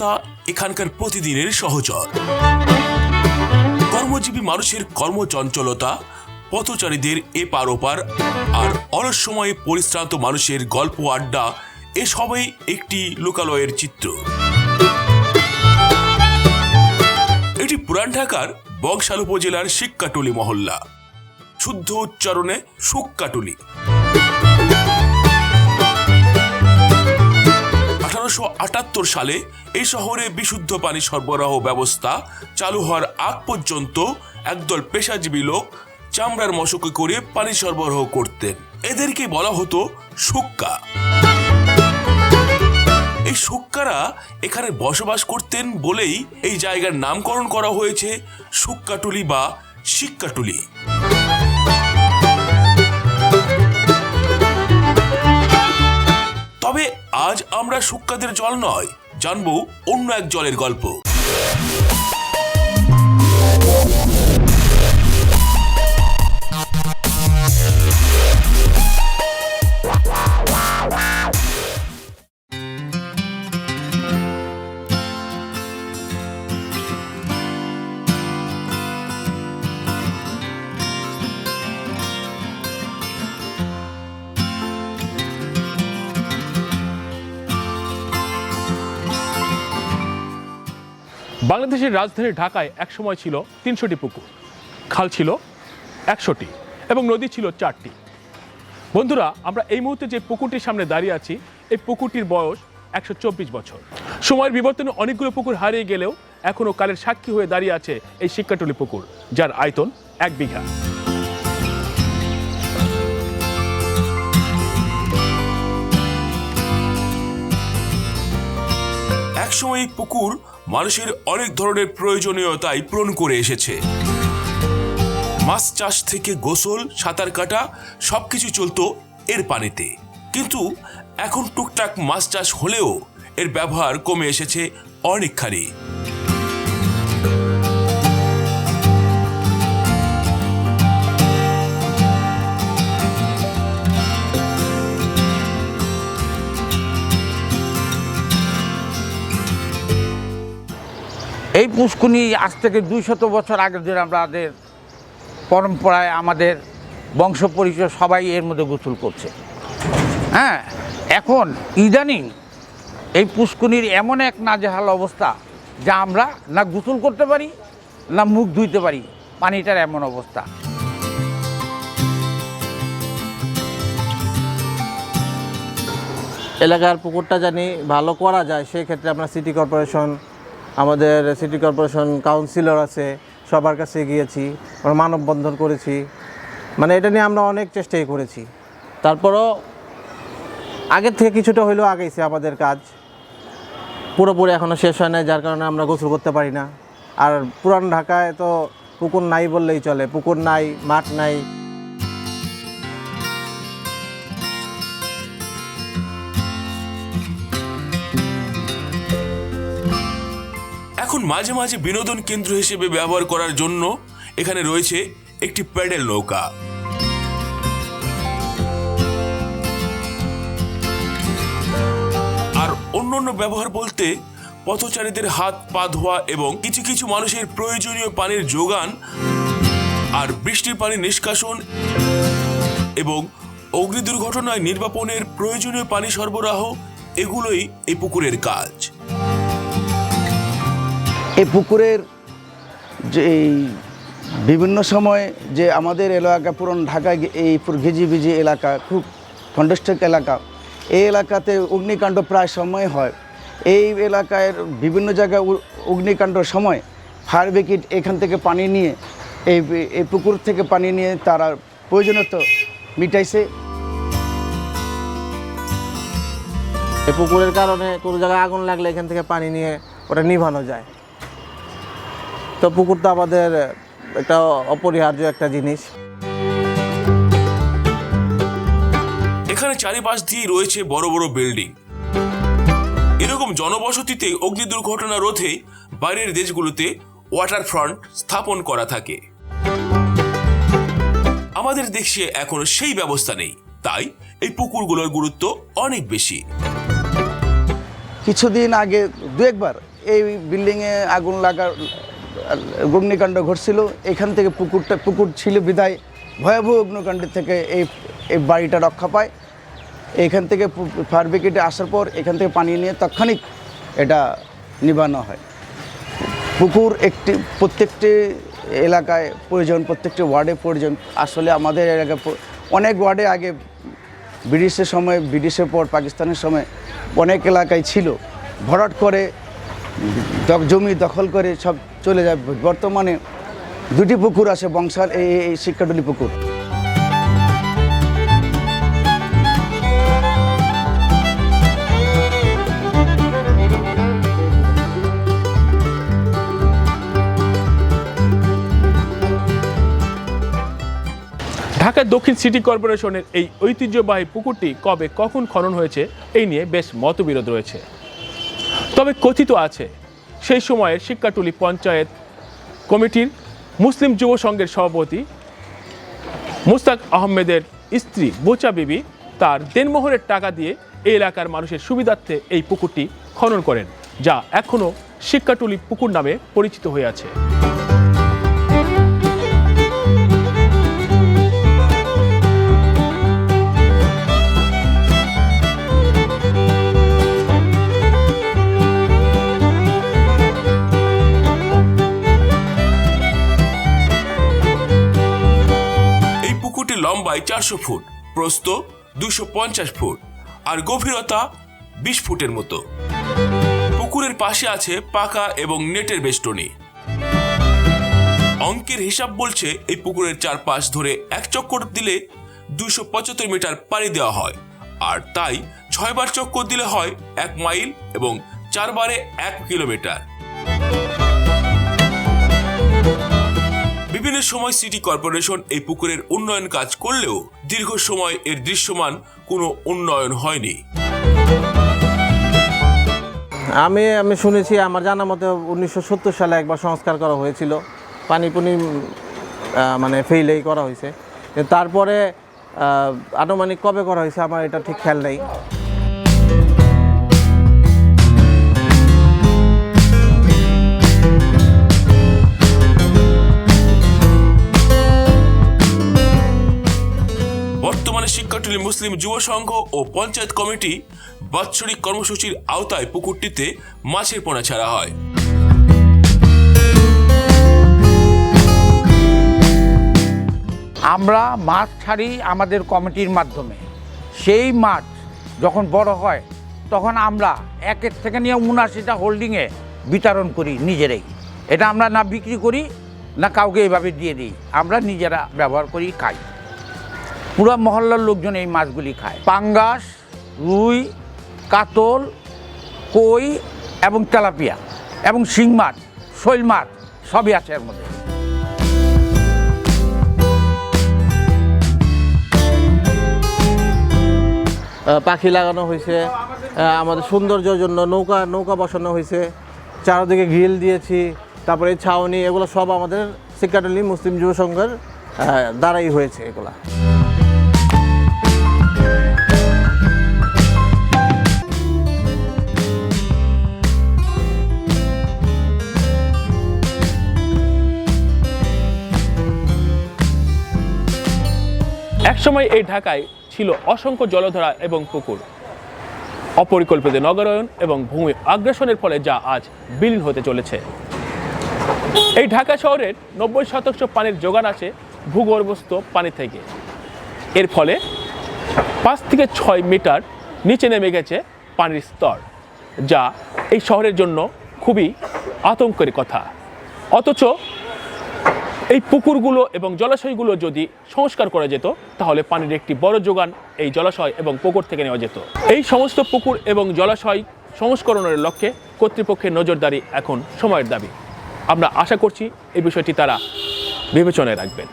ব্যস্ততা এখানকার প্রতিদিনের সহচর। কর্মজীবী মানুষের কর্মচঞ্চলতা, পথচারীদের এপার ওপার, আর অলস সময়ে পরিশ্রান্ত মানুষের গল্প, আড্ডা এসবই একটি লোকালয়ের চিত্র। এটি পুরান ঢাকার বংশাল উপজেলার শিক্ষাটুলি মহল্লা। শুদ্ধ উচ্চারণে সুক্কাটুলি আঠারোশো আটাত্তর সালে এই শহরে বিশুদ্ধ পানি সরবরাহ ব্যবস্থা চালু হওয়ার আগ পর্যন্ত একদল পেশাজীবী লোক চামড়ার মশকে করে পানি সরবরাহ করতেন। এদেরকে বলা হতো সুক্কা এই সুক্কারা এখানে বসবাস করতেন বলেই এই জায়গার নামকরণ করা হয়েছে সুক্কাটুলি বা শিক্ষাটুলি তবে আজ আমরা সুক্কাদের জল নয় জানব অন্য এক জলের গল্প। বাংলাদেশের রাজধানী ঢাকায় একসময় ছিল তিনশোটি পুকুর। খাল ছিল একশোটি এবং নদী ছিল চারটি। বন্ধুরা, আমরা এই মুহূর্তে যে পুকুরটির সামনে দাঁড়িয়ে আছি, এই পুকুরটির বয়স একশো চব্বিশ বছর। সময়ের বিবর্তনে অনেকগুলো পুকুর হারিয়ে গেলেও এখনও কালের সাক্ষী হয়ে দাঁড়িয়ে আছে এই শিক্ষাটুলি পুকুর, যার আয়তন এক বিঘা। একসময় এই পুকুর মানুষের অনেক ধরনের প্রয়োজনীয়তাই পূরণ করে এসেছে। মাছ চাষ থেকে গোসল, সাঁতার কাটা সব কিছু চলতো এর পানিতে। কিন্তু এখন টুকটাক মাছ চাষ হলেও এর ব্যবহার কমে এসেছে অনেকখানি। এই পুষ্কুনি আজ থেকে দুই শত বছর আগে ধরে আমাদের পরম্পরায় আমাদের বংশ পরিচয় সবাই এর মধ্যে গোসল করছে। হ্যাঁ এখন ইদানিং এই পুষ্কুনির এমন এক নাজেহাল অবস্থা যা আমরা না গোসল করতে পারি, না মুখ ধুইতে পারি, পানিটার এমন অবস্থা। এলাকার পুকুরটা জানি ভালো করা যায় সেই ক্ষেত্রে আমরা সিটি কর্পোরেশন আমাদের সিটি কর্পোরেশন কাউন্সিলর আছে, সবার কাছে গিয়েছি, আমরা মানববন্ধন করেছি। মানে এটা নিয়ে আমরা অনেক চেষ্টাই করেছি। তারপরও আগের থেকে কিছুটা হইলেও আগেছে আমাদের কাজ। পুরোপুরি এখনও শেষ হয় নাই, যার কারণে আমরা গোসল করতে পারি না। আর পুরান ঢাকায় তো পুকুর নাই বললেই চলে, পুকুর নাই, মাঠ নাই। মাঝে মাঝে বিনোদন কেন্দ্র হিসেবে ব্যবহার করার জন্য এখানে রয়েছে একটি প্যাডেল নৌকা। আর অন্যান্য ব্যবহার বলতে পথচারীদের হাত, পা ধোয়া এবং কিছু কিছু মানুষের প্রয়োজনীয় পানির যোগান আর বৃষ্টির পানি নিষ্কাশন এবং অগ্নি দুর্ঘটনায় নির্বাপনের প্রয়োজনীয় পানি সরবরাহ, এগুলোই এই পুকুরের কাজ। এই পুকুরের যে এই বিভিন্ন সময় যে আমাদের এলাকা পুরন ঢাকা এই ঘিজি ভিজি এলাকা, খুব কন্ডেস্টেড এলাকা, এই এলাকাতে অগ্নিকাণ্ড প্রায় সময় হয়। এই এলাকায় বিভিন্ন জায়গায় অগ্নিকাণ্ডর সময় ফায়ার ব্রিগেড এখান থেকে পানি নিয়ে, এই এই পুকুর থেকে পানি নিয়ে তারা প্রয়োজনীয়তা মিটাইছে। এই পুকুরের কারণে কোনো জায়গায় আগুন লাগলে এখান থেকে পানি নিয়ে ওটা নিভানো যায়। তো পুকুর তো আমাদের একটা অপরিহার্য একটা জিনিস। এখানে চারিপাশ দিয়ে রয়েছে বড় বড় বিল্ডিং। এরকম জনবসতিতে অগ্নি দুর্ঘটনা রোধে বাইরের দেশগুলোতে ওয়াটার ফ্রন্ট স্থাপন করা থাকে। আমাদের দেশে এখনও সেই ব্যবস্থা নেই তাই এই পুকুরগুলোর গুরুত্ব অনেক বেশি। কিছুদিন আগে দু একবার এই বিল্ডিংয়ে আগুন লাগার অগ্নিকাণ্ড ঘটছিল, এখান থেকে পুকুরটা, পুকুর ছিল বিদায়, ভয়াবহ অগ্নিকাণ্ডের থেকে এই এই বাড়িটা রক্ষা পায়। এখান থেকে ফায়ার ব্রিগেডে আসার পর এখান থেকে পানি নিয়ে তাৎক্ষণিক এটা নিবানো হয়। পুকুর একটি, প্রত্যেকটি এলাকায় প্রয়োজন, প্রত্যেকটি ওয়ার্ডে প্রয়োজন। আসলে আমাদের এলাকায় অনেক ওয়ার্ডে আগে ব্রিটিশের সময়, ব্রিটিশের পর পাকিস্তানের সময় অনেক এলাকায় ছিল। ভরাট করে, জমি দখল করে সব চলে যায়। বর্তমানে দুটি পুকুর আছে, বংশাল, এই, এই- এই পুকুর। ঢাকা দক্ষিণ সিটি কর্পোরেশনের এই ঐতিহ্যবাহী পুকুরটি কবে কখন খনন হয়েছে, এই নিয়ে বেশ মতবিরোধ রয়েছে। তবে কথিত আছে সেই সময়ের শিক্ষাটুলি পঞ্চায়েত কমিটির মুসলিম যুব সংঘের সভাপতি মুস্তাক আহমেদের স্ত্রী বোচা বিবি তার দেনমোহরের টাকা দিয়ে এই এলাকার মানুষের সুবিধার্থে এই পুকুরটি খনন করেন, যা এখনও শিক্ষাটুলি পুকুর নামে পরিচিত হয়ে আছে। চারশো ফুট, প্রস্থ দুশো পঞ্চাশ ফুট আর গভীরতা বিশ ফুটের মতো। পুকুরের পাশে আছে পাকা এবং নেটের বেষ্টনী। অঙ্কের হিসাব বলছে এই পুকুরের চারপাশ ধরে এক চক্কর দিলে দুশো পঁচাত্তর মিটার পাড়ি দেওয়া হয় আর তাই ছয়বার চক্কর দিলে হয় এক মাইল এবং চারবারে এক কিলোমিটার। বিভিন্ন সময় সিটি কর্পোরেশন এই পুকুরের উন্নয়ন কাজ করলেও দীর্ঘ সময় এর দৃশ্যমান কোনো উন্নয়ন হয়নি। আমি আমি শুনেছি, আমার জানা মতে উনিশশো সত্তর সালে একবার সংস্কার করা হয়েছিল। পানি পুনি মানে ফেইলেই করা হয়েছে। তারপরে আনুমানিক কবে করা হয়েছে আমার এটা ঠিক খেয়াল নেই। শিক্ষাটুলি মুসলিম যুব সংঘ ও পঞ্চায়েত কমিটি বাৎসরিক কর্মসূচির আওতায় পুকুরটিতে মাছের পোনা ছাড়া হয়। আমরা মাছ ছাড়ি আমাদের কমিটির মাধ্যমে। সেই মাছ যখন বড় হয়, তখন আমরা একের থেকে নিয়ে উনআশিটা হোল্ডিংয়ে বিতরণ করি নিজেরাই। এটা আমরা না বিক্রি করি, না কাউকে এইভাবে দিয়ে দিই। আমরা নিজেরা ব্যবহার করি, খাই। পুরো মহল্লার লোকজন এই মাছগুলি খায়। পাঙ্গাস, রুই, কাতল, কই এবং তেলাপিয়া এবং শিং মাছ, শৈল মাছ সবই আছে এর মধ্যে। পাখি লাগানো হয়েছে। আমাদের সৌন্দর্যের জন্য নৌকা নৌকা বসানো হয়েছে। চারদিকে গ্রিল দিয়েছি, তারপরে ছাউনি, এগুলো সব আমাদের শিক্ষাটলি মুসলিম যুব সংঘের দ্বারাই হয়েছে এগুলা। একসময় এই ঢাকায় ছিল অসংখ্য জলধারা এবং পুকুর। অপরিকল্পিত নগরায়ন এবং ভূমি আগ্রাসনের ফলে যা আজ বিলীন হতে চলেছে। এই ঢাকা শহরের নব্বই শতাংশ পানির যোগান আসে ভূগর্ভস্থ পানি থেকে। এর ফলে পাঁচ থেকে ছয় মিটার নিচে নেমে গেছে পানির স্তর, যা এই শহরের জন্য খুবই আতঙ্কের কথা। অথচ এই পুকুরগুলো এবং জলাশয়গুলো যদি সংস্কার করা যেত, তাহলে পানির একটি বড় যোগান এই জলাশয় এবং পুকুর থেকে নেওয়া যেত। এই সমস্ত পুকুর এবং জলাশয় সংস্করণের লক্ষ্যে কর্তৃপক্ষের নজরদারি এখন সময়ের দাবি। আমরা আশা করছি এই বিষয়টি তারা বিবেচনায় রাখবেন।